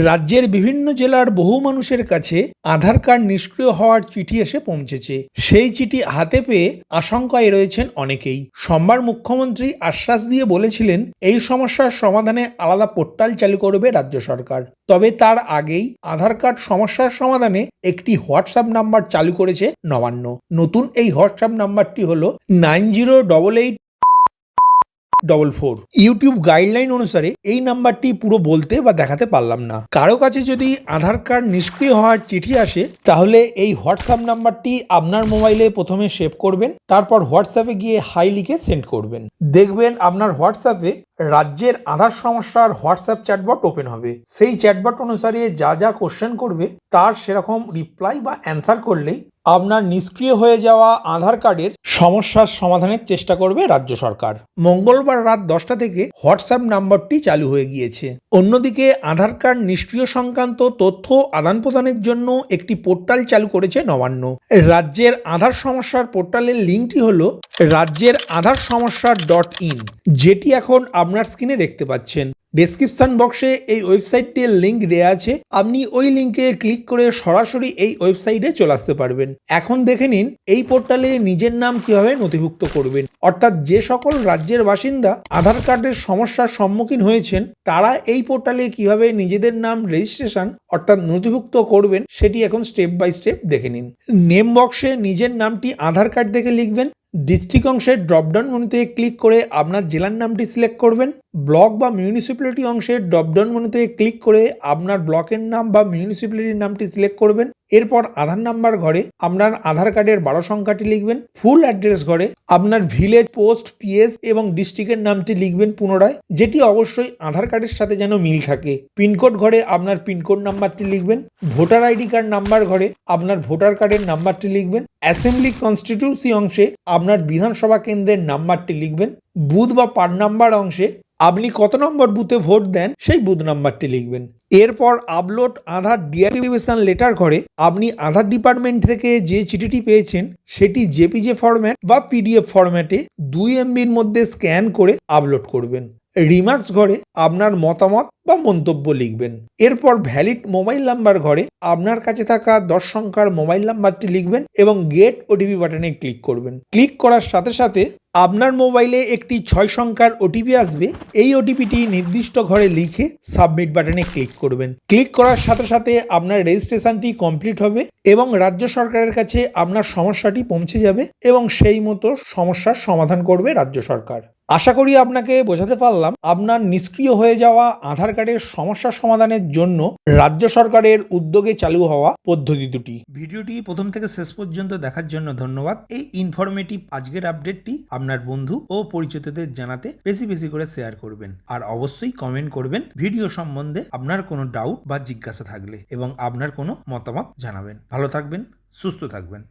রাজ্যের বিভিন্ন জেলার বহু মানুষের কাছে আধার কার্ড নিষ্ক্রিয় হওয়ার চিঠি এসে পৌঁছেছে। সেই চিঠি হাতে পেয়ে আশঙ্কায় রয়েছেন অনেকেই। সোমবার মুখ্যমন্ত্রী আশ্বাস দিয়ে বলেছিলেন, এই সমস্যার সমাধানে আলাদা পোর্টাল চালু করবে রাজ্য সরকার। তবে তার আগেই আধার কার্ড সমস্যার সমাধানে একটি হোয়াটসঅ্যাপ নাম্বার চালু করেছে নবান্ন। নতুন এই হোয়াটসঅ্যাপ নাম্বারটি হল nine zero double eight double four YouTube guideline অনুসারে এই নাম্বারটি পুরো বলতে বা দেখাতে পারলাম না। কারও কাছে যদি আধার কার্ড নিষ্ক্রিয় হওয়ার চিঠি আসে, তাহলে এই হোয়াটসঅ্যাপ নাম্বারটি আপনার মোবাইলে প্রথমে সেভ করবেন, তারপর হোয়াটসঅ্যাপে গিয়ে হাই লিখে সেন্ড করবেন। দেখবেন আপনার হোয়াটসঅ্যাপে রাজ্যের আধার সমস্যার হোয়াটসঅ্যাপ চ্যাটবট ওপেন হবে। সেই চ্যাটবট অনুসারে যা যা কোশ্চেন করবে, তার সেরকম রিপ্লাই বা অ্যান্সার করলেই আপনার নিষ্ক্রিয় হয়ে যাওয়া আধার কার্ডের সমস্যার সমাধানের চেষ্টা করবে রাজ্য সরকার। মঙ্গলবার রাত দশটা থেকে হোয়াটসঅ্যাপ নাম্বারটি চালু হয়ে গিয়েছে। অন্যদিকে আধার কার্ড নিষ্ক্রিয় সংক্রান্ত তথ্য আদান প্রদানের জন্য একটি পোর্টাল চালু করেছে নবান্ন। রাজ্যের আধার সমস্যার পোর্টালের লিঙ্কটি হল রাজ্যের আধার সমস্যা ডট ইন, যেটি এখন আপনার স্ক্রিনে দেখতে পাচ্ছেন। ডেসক্রিপশন বক্সে এই ওয়েবসাইটটির লিংক দেওয়া আছে। আপনি ওই লিংকে ক্লিক করে সরাসরি এই ওয়েবসাইটে চলে আসতে পারবেন। এখন দেখে নিন, এই পোর্টালে নিজের নাম কীভাবে নথিভুক্ত করবেন? অর্থাৎ যে সকল রাজ্যের বাসিন্দা আধার কার্ডের সমস্যার সম্মুখীন হয়েছেন, তারা এই পোর্টালে কীভাবে নিজেদের নাম রেজিস্ট্রেশন অর্থাৎ নথিভুক্ত করবেন, সেটি এখন স্টেপ বাই স্টেপ দেখে নিন। নেম বক্সে নিজের নামটি আধার কার্ড দেখে লিখবেন ডিস্ট্রিক্ট অংশের ড্রপডাউন মেনুতে ক্লিক করে আপনার জেলার নামটি সিলেক্ট করবেন। ব্লক বা মিউনিসিপ্যালিটি অংশের ড্রপডাউন মেনুতে ক্লিক করে আপনার ব্লকের নাম বা মিউনিসিপ্যালিটির নামটি সিলেক্ট করবেন। এরপর আধার নাম্বার ঘরে আপনার আধার কার্ডের বারো সংখ্যাটি লিখবেন। ফুল অ্যাড্রেস ঘরে আপনার ভিলেজ, পোস্ট, পিএস এবং ডিস্ট্রিক্টের নামটি লিখবেন পুনরায়, যেটি অবশ্যই আধার কার্ডের সাথে যেন মিল থাকে। পিনকোড ঘরে আপনার পিনকোড নাম্বারটি লিখবেন। ভোটার আইডি কার্ড নাম্বার ঘরে আপনার ভোটার কার্ডের নাম্বারটি লিখবেন। অ্যাসেম্বলি কনস্টিটিউন্সি অংশে আপনার বিধানসভা কেন্দ্রের নাম্বারটি লিখবেন বুথ বা পার্ট নাম্বার অংশে আপনি কত নম্বর বুথে ভোট দেন সেই বুথ নাম্বারটি লিখবেন। এরপর আপলোড আধার ডিঅ্যাক্টিভেশন লেটার করে আপনি আধার ডিপার্টমেন্ট থেকে যে চিঠিটি পেয়েছেন সেটি জেপিজে ফরম্যাট বা পিডিএফ ফরম্যাটে দুই এমবির মধ্যে স্ক্যান করে আপলোড করবেন। রিমার্কস ঘরে আপনার মতামত বা মন্তব্য লিখবেন। এরপর ভ্যালিড মোবাইল নাম্বার ঘরে আপনার কাছে থাকা দশ সংখ্যার মোবাইল নাম্বারটি লিখবেন এবং গেট ওটিপি বাটনে ক্লিক করবেন। ক্লিক করার সাথে সাথে আপনার মোবাইলে একটি ছয় সংখ্যার ওটিপি আসবে। এই ওটিপিটি নির্দিষ্ট ঘরে লিখে সাবমিট বাটনে ক্লিক করবেন। ক্লিক করার সাথে সাথে আপনার রেজিস্ট্রেশনটি কমপ্লিট হবে এবং রাজ্য সরকারের কাছে আপনার সমস্যাটি পৌঁছে যাবে এবং সেই মতো সমস্যার সমাধান করবে রাজ্য সরকার। আশা করি আপনাকে বোঝাতে পারলাম, আপনার নিষ্ক্রিয় হয়ে যাওয়া আধার কার্ডের সমস্যা সমাধানের জন্য রাজ্য সরকারের উদ্যোগে চালু হওয়া পদ্ধতি দুটি। ভিডিওটি প্রথম থেকে শেষ পর্যন্ত দেখার জন্য ধন্যবাদ। এই ইনফরমেটিভ আজকের আপডেটটি আপনার বন্ধু ও পরিচিতদের জানাতে বেশি বেশি করে শেয়ার করবেন। আর অবশ্যই কমেন্ট করবেন ভিডিও সম্বন্ধে আপনার কোনো ডাউট বা জিজ্ঞাসা থাকলে এবং আপনার কোনো মতামত জানাবেন। ভালো থাকবেন, সুস্থ থাকবেন।